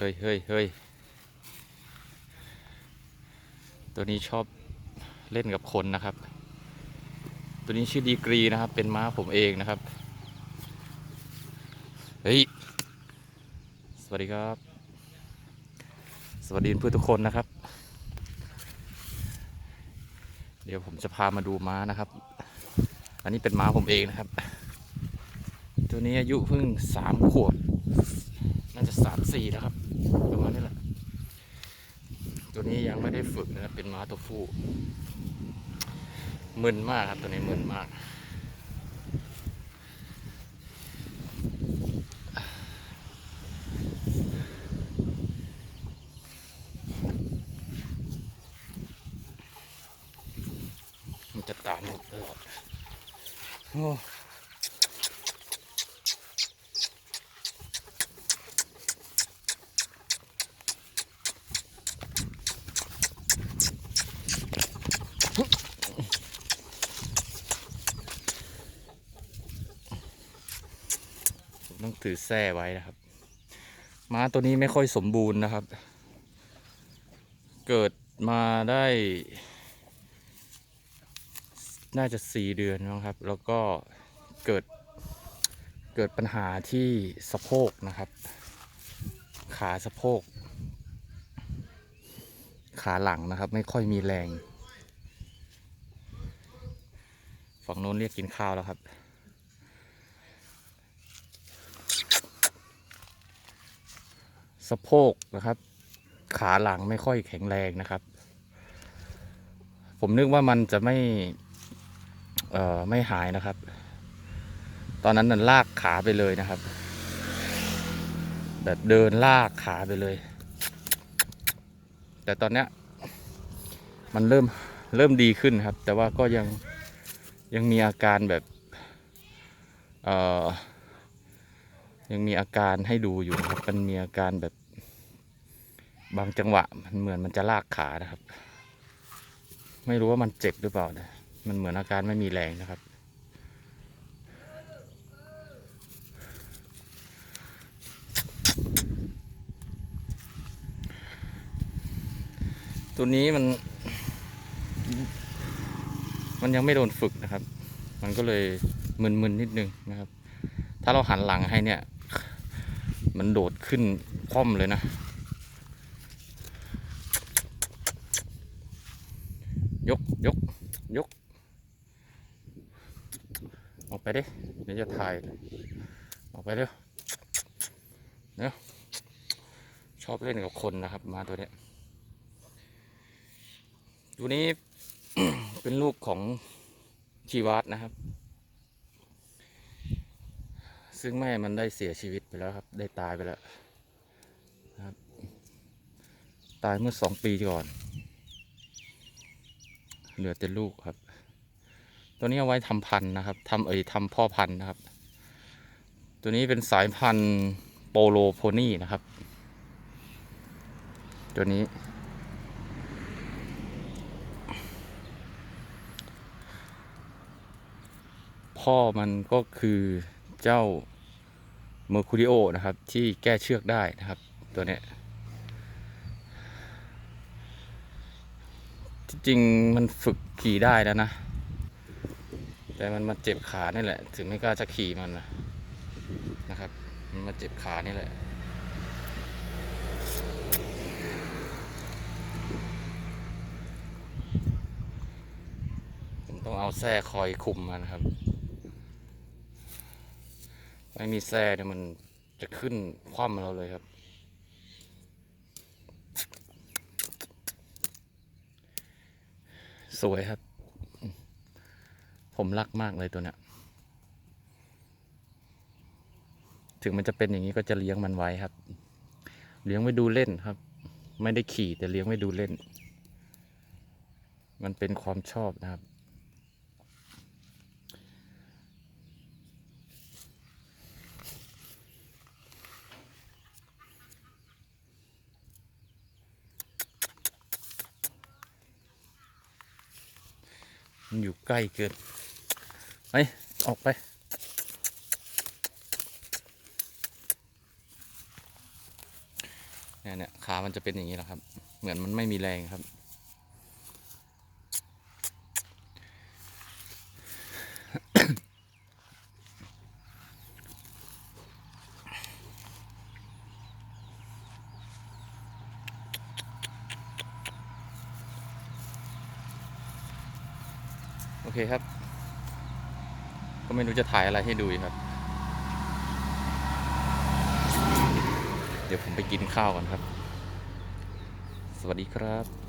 เฮ้ยเฮ้ยเฮ้ยตัวนี้ชอบเล่นกับคนนะครับ ตัวนี้ชื่อดีกรีนะครับ เป็นม้าผมเองนะครับ เฮ้ย สวัสดีครับ สวัสดีเพื่อนทุกคนนะครับ เดี๋ยวผมจะพามาดูม้านะครับ อันนี้เป็นม้าผมเองนะครับ ตัวนี้อายุเพิ่งสามขวบ น่าจะสามสี่แล้วครับ ประมาณนี้แหละ ตัวนี้ยังไม่ได้ฝึกนะเป็นม้าตัวผู้มึนมากครับตัวนี้มึนมาก มันจะตามผมตลอดโอ้ ถือแส้ไว้นะครับ ม้าตัวนี้ไม่ค่อยสมบูรณ์นะครับ เกิดมาได้ น่าจะสี่เดือนนะครับ แล้วก็เกิดเกิดปัญหาที่สะโพกนะครับ ขาสะโพก ขาหลังนะครับ ไม่ค่อยมีแรง ฝั่งโน้นเรียกกินข้าวแล้วครับ สะโพกนะครับ ขาหลังไม่ค่อยแข็งแรงนะครับ ผมนึกว่ามันจะไม่เอ่อไม่หายนะครับ ตอนนั้นน่ะลากขาไปเลยนะครับ แบบเดินลากขาไปเลย แต่ตอนเนี้ยมันเริ่มเริ่มดีขึ้นครับ แต่ว่าก็ยังยังมีอาการแบบ เอ่อ ยังมีอาการให้ดูอยู่ครับมันมีอาการแบบบางจังหวะ มันเหมือนมันจะลากขานะครับ ไม่รู้ว่ามันเจ็บหรือเปล่านะมันเหมือนอาการไม่มีแรงนะครับ ตัวนี้มัน มันยังไม่โดนฝึกนะครับ มันก็เลยมึนๆนิดนึงนะครับ ถ้าเราหันหลังให้เนี่ย มันโดดขึ้นคว่ำเลยนะ ยกยกยก ออกไปดิเดี๋ยวจะถ่าย ออกไปเร็วเร็วชอบเล่นกับคนนะครับ มาตัวเนี้ยตัวนี้เป็นลูกของชีวัตนะครับ ซึ่งแม่มันได้เสียชีวิตไปแล้วครับ ได้ตายไปแล้วนะครับ ตายเมื่อสองปีก่อน เหลือแต่ลูกครับ ตัวนี้เอาไว้ทำพันธุ์นะครับทำเอ้ยทำพ่อพันธุ์นะครับ ตัวนี้เป็นสายพันธุ์โปโลโพนี่นะครับ ตัวนี้พ่อมันก็คือ เจ้าเมอร์คูริโอนะครับ ที่แก้เชือกได้นะครับ ตัวเนี้ยที่จริงมันฝึกขี่ได้แล้วนะ แต่มันมาเจ็บขานี่แหละ ถึงไม่กล้าจะขี่มันนะนะครับ มันมาเจ็บขานี่แหละผมต้องเอาแส้คอยคุมมันครับ ไม่มีแส้เนี่ยมันจะขึ้นคว่ำเราเลยครับ สวยครับ ผมรักมากเลยตัวเนี้ยถึงมันจะเป็นอย่างนี้ก็จะเลี้ยงมันไว้ครับ เลี้ยงไว้ดูเล่นครับ ไม่ได้ขี่แต่เลี้ยงไว้ดูเล่น มันเป็นความชอบนะครับ มันอยู่ใกล้เกินไปออกไป เนี่ยเนี่ยขามันจะเป็นอย่างนี้แหละครับ เหมือนมันไม่มีแรงครับ อเคครับ ก็ไม่รู้จะถ่ายอะไรให้ดูครับ เดี๋ยวผมไปกินข้าวก่อนครับ สวัสดีครับ